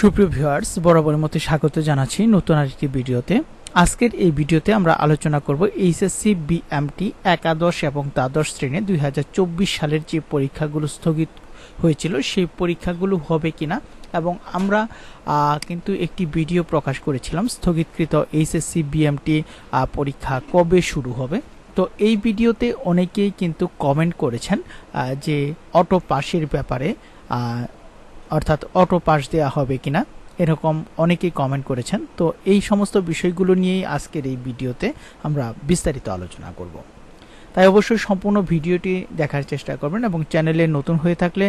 সুপ্রিয় ভিউয়ার্স, বরাবরের মতো স্বাগত জানাচ্ছি নতুন আরেকটি ভিডিওতে। আজকের এই ভিডিওতে আমরা আলোচনা করব এইচএসসি বিএমটি একাদশ এবং দ্বাদশ শ্রেণি দুই হাজার চব্বিশ সালের যে পরীক্ষাগুলো স্থগিত হয়েছিল, সেই পরীক্ষাগুলো হবে কিনা এবং আমরা কিন্তু একটি ভিডিও প্রকাশ করেছিলাম, স্থগিতকৃত এইচএসসি বিএমটি পরীক্ষা কবে শুরু হবে। তো এই ভিডিওতে অনেকেই কিন্তু কমেন্ট করেছেন যে অটো পাসের ব্যাপারে অর্থাৎ অটো পাস দেওয়া হবে কিনা, এরকম অনেকেই কমেন্ট করেছেন। তো এই সমস্ত বিষয়গুলো নিয়েই আজকের এই ভিডিওতে আমরা বিস্তারিত আলোচনা করব। তাই অবশ্যই সম্পূর্ণ ভিডিওটি দেখার চেষ্টা করবেন এবং চ্যানেলে নতুন হয়ে থাকলে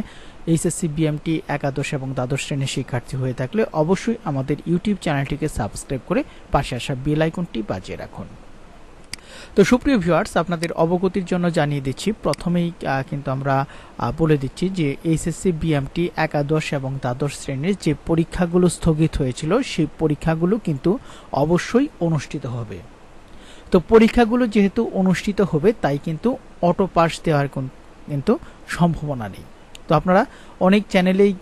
এইচএসসি বিএমটি, একাদশ এবং দ্বাদশ শ্রেণির শিক্ষার্থী হয়ে থাকলে অবশ্যই আমাদের ইউটিউব চ্যানেলটিকে সাবস্ক্রাইব করে পাশে আসা বেল আইকনটি বাজিয়ে রাখুন। তো সুপ্রিয় ভিউয়ার্স আপনাদের অবগতির জন্য জানিয়ে দিচ্ছি, প্রথমেই কিন্তু আমরা বলে দিচ্ছি যে এইচএসসি বিএমটি একাদশ এবং দ্বাদশ শ্রেণির যে পরীক্ষাগুলো স্থগিত হয়েছিল, সেই পরীক্ষাগুলো কিন্তু অবশ্যই অনুষ্ঠিত হবে। তো পরীক্ষাগুলো যেহেতু অনুষ্ঠিত হবে, তাই কিন্তু অটো পাস দেওয়ার কোন- কিন্তু সম্ভাবনা নেই। তো আপনারা অনেক চ্যানেলেই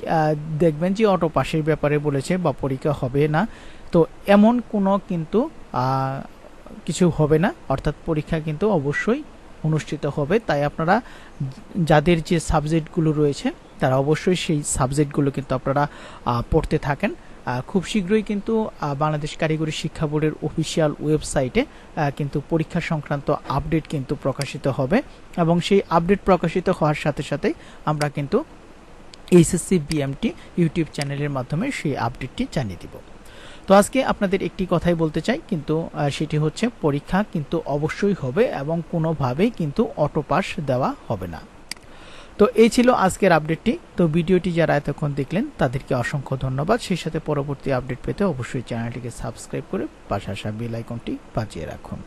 দেখবেন যে অটো পাসের ব্যাপারে বলেছে বা পরীক্ষা হবে না। তো এমন কোনো কিন্তু কিছু হবে না, অর্থাৎ পরীক্ষা কিন্তু অবশ্যই অনুষ্ঠিত হবে। তাই আপনারা যাদের যে সাবজেক্টগুলো রয়েছে, তারা অবশ্যই সেই সাবজেক্টগুলো কিন্তু আপনারা পড়তে থাকেন। খুব শীঘ্রই কিন্তু বাংলাদেশ কারিগরি শিক্ষা বোর্ডের অফিসিয়াল ওয়েবসাইটে কিন্তু পরীক্ষা সংক্রান্ত আপডেট কিন্তু প্রকাশিত হবে এবং সেই আপডেট প্রকাশিত হওয়ার সাথে সাথে আমরা কিন্তু এইচএসসি বিএমটি ইউটিউব চ্যানেলের মাধ্যমে সেই আপডেটটি জানিয়ে দিব। তো আজকে আপনাদের একটি কথাই বলতে চাই, কিন্তু সেটি হচ্ছে পরীক্ষা কিন্তু অবশ্যই হবে এবং কোনোভাবেই কিন্তু অটো পাস দেওয়া হবে না। তো এই ছিল আজকের আপডেটটি। তো ভিডিওটি যারা এতক্ষণ দেখলেন, তাদেরকে অসংখ্য ধন্যবাদ। সেই সাথে পরবর্তী আপডেট পেতে অবশ্যই চ্যানেলটিকে সাবস্ক্রাইব করে পাশাপাশি বেল আইকনটি বাজিয়ে রাখুন।